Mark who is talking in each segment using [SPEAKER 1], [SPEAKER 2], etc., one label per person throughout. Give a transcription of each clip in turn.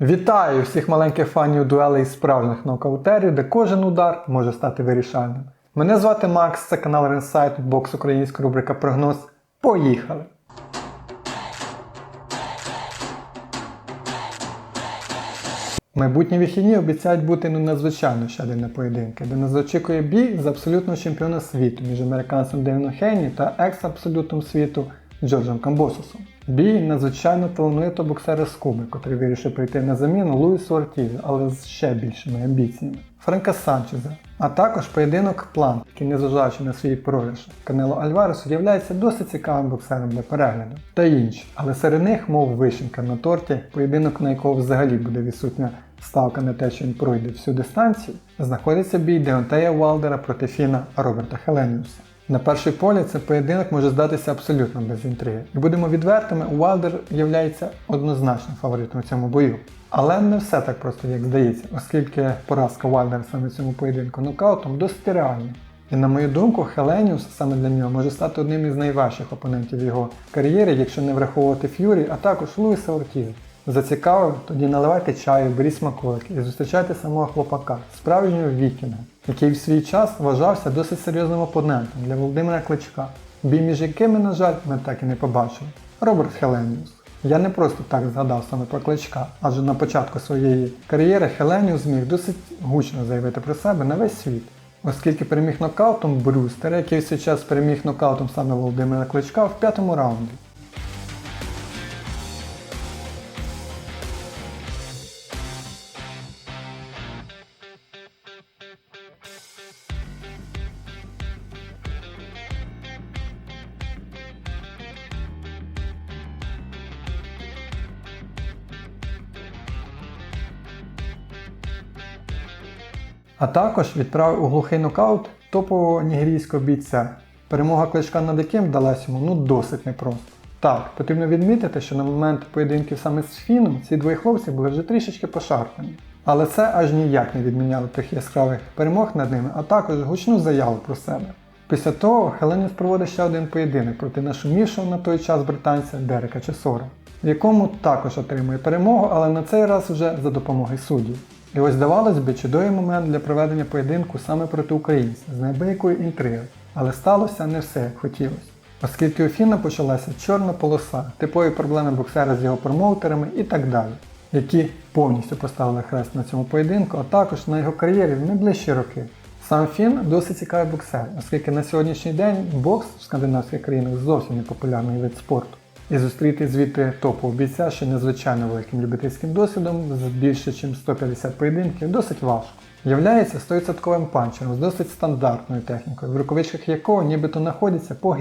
[SPEAKER 1] Вітаю всіх маленьких фанів дуелей і справжніх нокаутерів, де кожен удар може стати вирішальним. Мене звати Макс, це канал Ренсайт, бокс українська рубрика Прогноз. Поїхали! Майбутні вихідні обіцяють бути ну надзвичайно щедрі поєдинки, де нас очікує бій з абсолютного чемпіона світу між американцем Девіном Хейні та екс-абсолютом світу Джорджем Камбосусом. Бій надзвичайно талановитого боксера з Куби, котрий вирішив прийти на заміну Луїсу Ортізу, але з ще більшими амбіціями. Франка Санчеза, а також поєдинок план, який, незважаючи на свій програш, Канело Альваресу являється досить цікавим боксером для перегляду. Та інші, але серед них, мов вишенька на торті, поєдинок, на якого взагалі буде відсутня ставка на те, що він пройде всю дистанцію, знаходиться бій Деонтея Уалдера проти Фіна Роберта Хеленіуса. На перший погляд цей поєдинок може здатися абсолютно без інтриги. І будемо відвертими, Уайлдер є однозначним фаворитом у цьому бою. Але не все так просто, як здається, оскільки поразка Уайлдера саме цьому поєдинку нокаутом досить реальна. І на мою думку, Хеленіус саме для нього може стати одним із найважчих опонентів його кар'єри, якщо не враховувати Ф'юрі, а також Луїса Ортіза. Зацікавив, тоді наливайте чаю, беріть смаколики і зустрічайте самого хлопака, справжнього вікінга, який в свій час вважався досить серйозним опонентом для Володимира Кличка, бій між якими, на жаль, ми так і не побачили. Роберт Хеленіус. Я не просто так згадав саме про кличка, адже на початку своєї кар'єри Хеленіус зміг досить гучно заявити про себе на весь світ. Оскільки переміг нокаутом Брюстера, який в свій час переміг нокаутом саме Володимира Кличка в п'ятому раунді. А також відправив у глухий нокаут топового нігерійського бійця. Перемога кличка над яким вдалась йому ну досить непросто. Так, потрібно відмітити, що на момент поєдинків саме з Фіном ці двоє хлопці були вже трішечки пошарпані. Але це аж ніяк не відміняло тих яскравих перемог над ними, а також гучну заяву про себе. Після того Хеленіус проводить ще один поєдинок проти нашумівшого на той час британця Дерека Чесора, в якому також отримує перемогу, але на цей раз вже за допомогою суддів. І ось здавалось би, чудовий момент для проведення поєдинку саме проти українця з неабиякою інтригою, але сталося не все як хотілося. Оскільки у Фіна почалася чорна полоса, типові проблеми боксера з його промоутерами і так далі, які повністю поставили хрест на цьому поєдинку, а також на його кар'єрі в найближчі роки. Сам Фін досить цікавий боксер, оскільки на сьогоднішній день бокс в скандинавських країнах зовсім не популярний вид спорту. І зустріти звідти топового бійця ще надзвичайно великим любительським досвідом з більше ніж 150 поєдинків досить важко. Являється 100% панчером з досить стандартною технікою, в рукавичках якого нібито знаходяться по.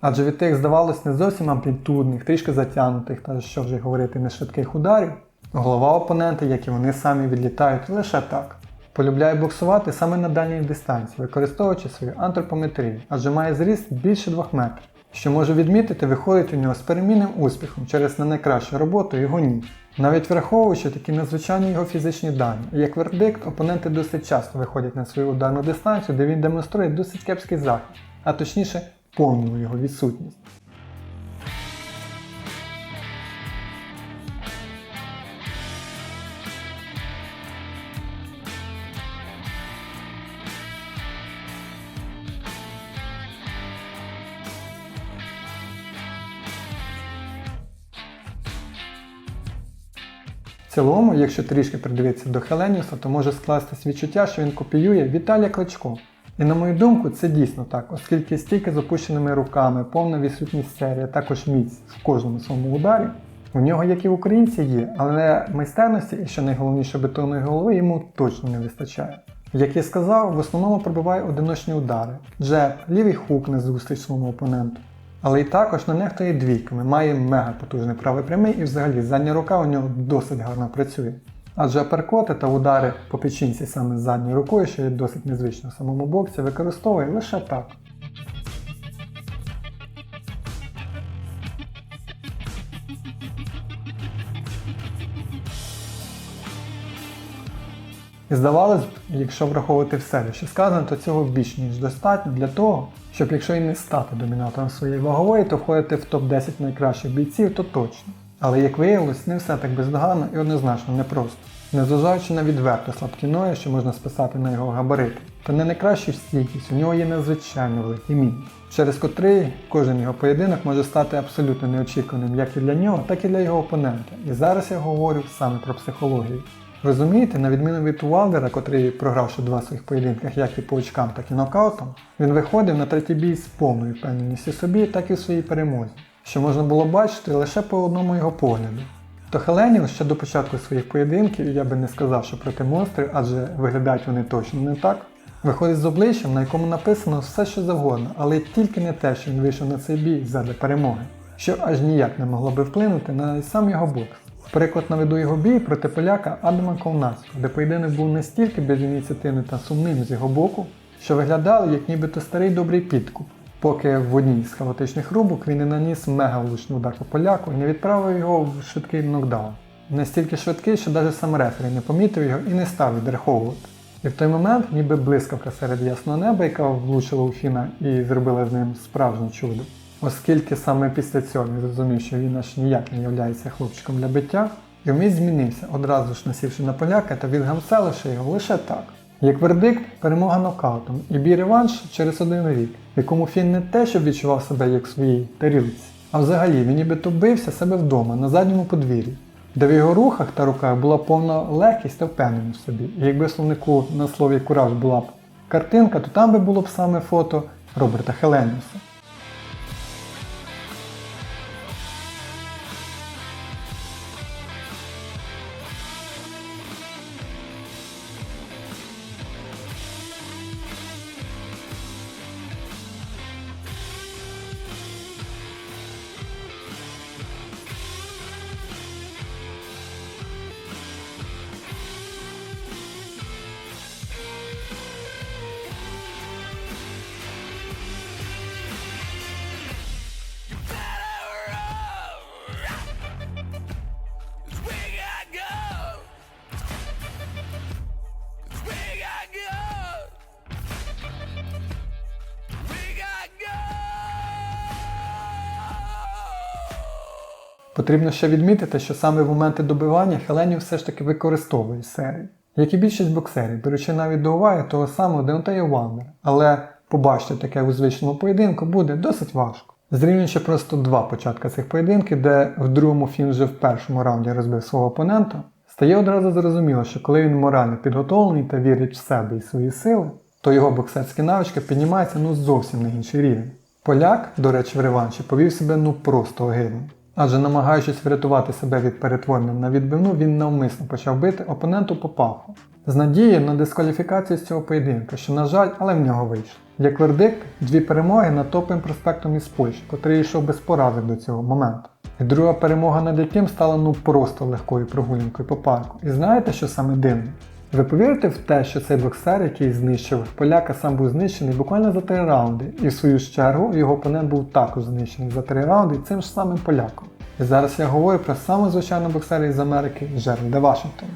[SPEAKER 1] Адже від тих, здавалось, не зовсім амплітудних, трішки затягнутих, та що вже говорити не швидких ударів, голова опонента, як і вони самі відлітають лише так. Полюбляє боксувати саме на дальній дистанції, використовуючи свою антропометрію, адже має зріст більше 2 метрів. Що можу відмітити, виходить у нього з перемінним успіхом через не найкращу роботу його ні. Навіть враховуючи такі надзвичайні його фізичні дані, як вердикт, опоненти досить часто виходять на свою ударну дистанцію, де він демонструє досить кепський захист, а точніше повну його відсутність. В цілому, якщо трішки придивитися до Хеленіуса, то може скластись відчуття, що він копіює Віталія Кличко. І на мою думку, це дійсно так, оскільки стільки з опущеними руками, повна відсутність серії, також міць в кожному своєму ударі, у нього, як і в українці, є, але майстерності і що найголовніше бетонної голови йому точно не вистачає. Як я сказав, в основному пробиває одиночні удари, джеб, лівий хук на зустріч своєму опоненту. Але і також не нехтує двійками, має мега потужний правий прямий і взагалі задня рука у нього досить гарно працює. Адже аперкоти та удари по печінці саме з задньою рукою, що є досить незвично в самому боксі, використовує лише так. І здавалось б, якщо враховувати все, що сказано, то цього більш ніж достатньо для того, щоб якщо і не стати домінатором своєї вагової, то входити в топ-10 найкращих бійців, то точно. Але як виявилось, не все так бездоганно і однозначно непросто. Незважаючи на відверто слабкі ноги, що можна списати на його габарити, та не найкращу стійкість, у нього є надзвичайно великий мінус, через котрий кожен його поєдинок може стати абсолютно неочікуваним як і для нього, так і для його опонента. І зараз я говорю саме про психологію. Розумієте, на відміну від Уалдера, котрий програвши два своїх поєдинках як і по очкам, так і нокаутом, він виходив на третій бій з повною впевненістю собі, так і в своїй перемозі, що можна було бачити лише по одному його погляду. То Хеленіус ще до початку своїх поєдинків, я би не сказав, що проти монстрів, адже виглядають вони точно не так, виходить з обличчям, на якому написано все, що завгодно, але тільки не те, що він вийшов на цей бій задля перемоги, що аж ніяк не могло би вплинути на сам його бокс. Приклад наведу його бій проти поляка Адама Ковнацького, де поєдинок був настільки безініціативним та сумним з його боку, що виглядали як нібито старий добрий підкуп, поки в одній з хаотичних рубок він не наніс мега влучний удар по поляку і не відправив його в швидкий нокдаун. Настільки швидкий, що навіть сам рефері не помітив його і не став відраховувати. І в той момент, ніби блискавка серед ясного неба, яка влучила у Фіна і зробила з ним справжнє чудо. Оскільки саме після цього він зрозумів, що він аж ніяк не являється хлопчиком для биття, і вміст змінився, одразу ж насівши на поляка та відгамселивши його лише так. Як вердикт, перемога нокаутом і бій реванш через один рік, в якому Фін не те, щоб відчував себе як в своїй тарілці, а взагалі він нібито бився себе вдома на задньому подвір'ї, де в його рухах та руках була повна легкість та впевненість в собі. І якби словнику на слові кураж була б картинка, то там би було б саме фото Роберта Хеленіуса. Потрібно ще відмітити, що саме в моменти добивання Хеленів все ж таки використовує серії. Як і більшість боксерів, беручи навіть до уваги того самого Деонтея Вандера. Але побачити таке у звичному поєдинку буде досить важко. Зрівнюючи просто два початка цих поєдинків, де в другому Фін вже в першому раунді розбив свого опонента, стає одразу зрозуміло, що коли він морально підготовлений та вірить в себе і свої сили, то його боксерські навички піднімаються ну зовсім на інший рівень. Поляк, до речі, в реванші повів себе ну просто огидно. Адже намагаючись врятувати себе від перетворення на відбивну, він навмисно почав бити опоненту по паху. З надією на дискваліфікацію з цього поєдинку, що, на жаль, але в нього вийшло. Як вердикт, дві перемоги над топовим проспектом із Польщі, котрий йшов без поразок до цього моменту. І друга перемога над яким стала ну просто легкою прогулянкою по парку. І знаєте, що саме дивне? Ви повірите в те, що цей боксер, який знищив поляка, сам був знищений буквально за три раунди, і в свою чергу його опонент був також знищений за три раунди цим ж самим поляком. І зараз я говорю про самого звичайного боксера із Америки Джеральда Вашингтона.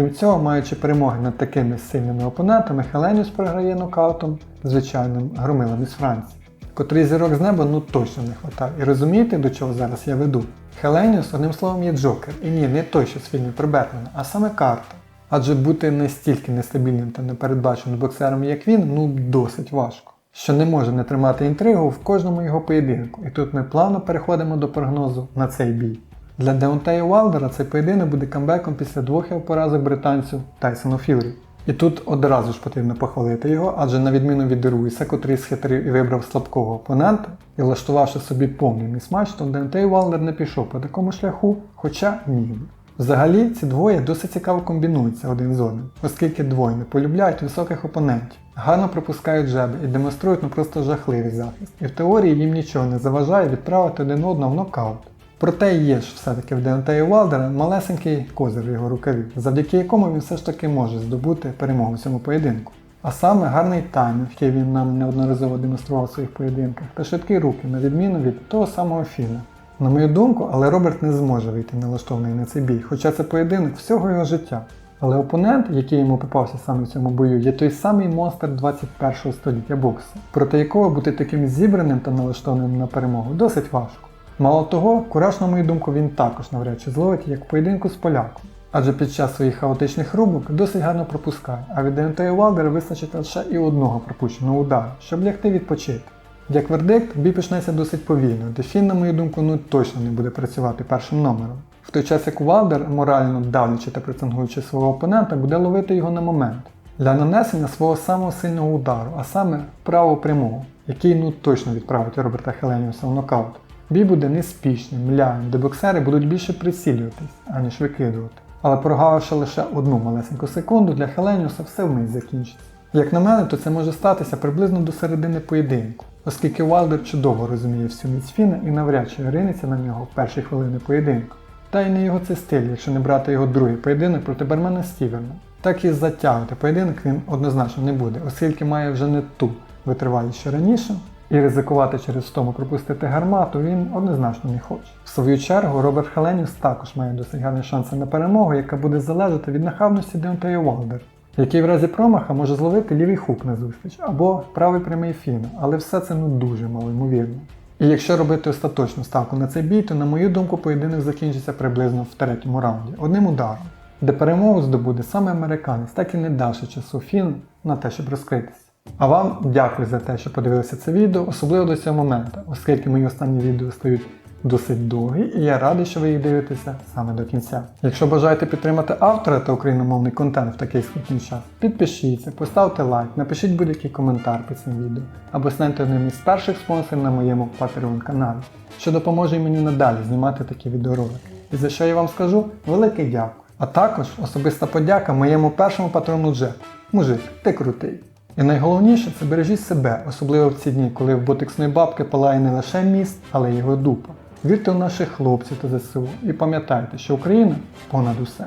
[SPEAKER 1] Крім цього, маючи перемоги над такими сильними опонентами, Хеленіус програє нокаутом звичайним громилом із Франції, котрий зірок з неба ну точно не хватає. І розумієте, до чого зараз я веду? Хеленіус, одним словом, є Джокер. І ні, не той, що з фільмів про Бетмена, а саме карта. Адже бути настільки нестабільним та непередбаченим боксером, як він, ну досить важко. Що не може не тримати інтригу в кожному його поєдинку. І тут ми плавно переходимо до прогнозу на цей бій. Для Деонтея Уалдера цей поєдинок буде камбеком після двох його поразок британцю Тайсону Ф'юрі. І тут одразу ж потрібно похвалити його, адже на відміну від Руїса, котрий схитрив і вибрав слабкого опонента, і влаштувавши собі повний місмач, то Деонтей Уалдер не пішов по такому шляху, хоча міг. Взагалі, ці двоє досить цікаво комбінуються один з одним, оскільки двоє не полюбляють високих опонентів, гарно пропускають жеби і демонструють ну просто жахливий захист. І в теорії їм нічого не заважає відправити один одного в нокаут. Проте є ж все-таки в Деонтеї Уалдера малесенький козир в його рукаві, завдяки якому він все ж таки може здобути перемогу в цьому поєдинку. А саме гарний таймінг, який він нам неодноразово демонстрував у своїх поєдинках, та швидкі руки, на відміну від того самого Фіна. На мою думку, але Роберт не зможе вийти налаштований на цей бій, хоча це поєдинок всього його життя. Але опонент, який йому попався саме в цьому бою, є той самий монстр 21 століття боксу, проти якого бути таким зібраним та налаштованим на перемогу досить важко. Мало того, кураж, на мою думку, він також навряд чи зловить, як поєдинку з поляком. Адже під час своїх хаотичних рубок досить гарно пропускає, а від Деонтея Валдера вистачить лише і одного пропущеного удару, щоб лягти відпочити. Як вердикт, бій почнеться досить повільно, де Фін, на мою думку, ну точно не буде працювати першим номером. В той час як Валдер, морально давлячи та притангуючи свого опонента, буде ловити його на момент для нанесення свого самого сильного удару, а саме правого прямого, який ну точно відправить Роберта Хеленіуса в нокаут. Бій буде неспішним, млявим, де боксери будуть більше прицілюватись, аніж викидувати. Але прогавивши лише одну малесеньку секунду, для Хеленіуса все вмить закінчиться. Як на мене, то це може статися приблизно до середини поєдинку, оскільки Валдер чудово розуміє всю міць Фіна і навряд чи ринеться на нього в перші хвилини поєдинку. Та й не його це стиль, якщо не брати його другий поєдинок проти Бермена Стіверна. Так і затягувати поєдинок він однозначно не буде, оскільки має вже не ту витривалість, що раніше, і ризикувати через втому пропустити гармату він однозначно не хоче. В свою чергу Роберт Хеленіус також має досить гарні шанси на перемогу, яка буде залежати від нахабності Деонтея Уалдер, який в разі промаха може зловити лівий хук на зустріч або правий прямий фін, але все це ну дуже малоймовірно. І якщо робити остаточну ставку на цей бій, то на мою думку поєдинок закінчиться приблизно в третьому раунді, одним ударом, де перемогу здобуде саме американець, так і не давши часу Фін на те, щоб розкритися. А вам дякую за те, що подивилися це відео, особливо до цього моменту, оскільки мої останні відео стають досить довгі, і я радий, що ви їх дивитеся саме до кінця. Якщо бажаєте підтримати автора та україномовний контент в такий скрутний час, підпишіться, поставте лайк, напишіть будь-який коментар під цим відео, або станьте одним із перших спонсорів на моєму Patreon каналі, що допоможе мені надалі знімати такі відеоролики. І за що я вам скажу велике дякую. А також особиста подяка моєму першому патрону Джеку. Мужик, ти крутий. І найголовніше це бережіть себе, особливо в ці дні, коли в ботексної бабки палає не лише міст, але й його дупа. Вірте в наших хлопців та ЗСУ і пам'ятайте, що Україна понад усе.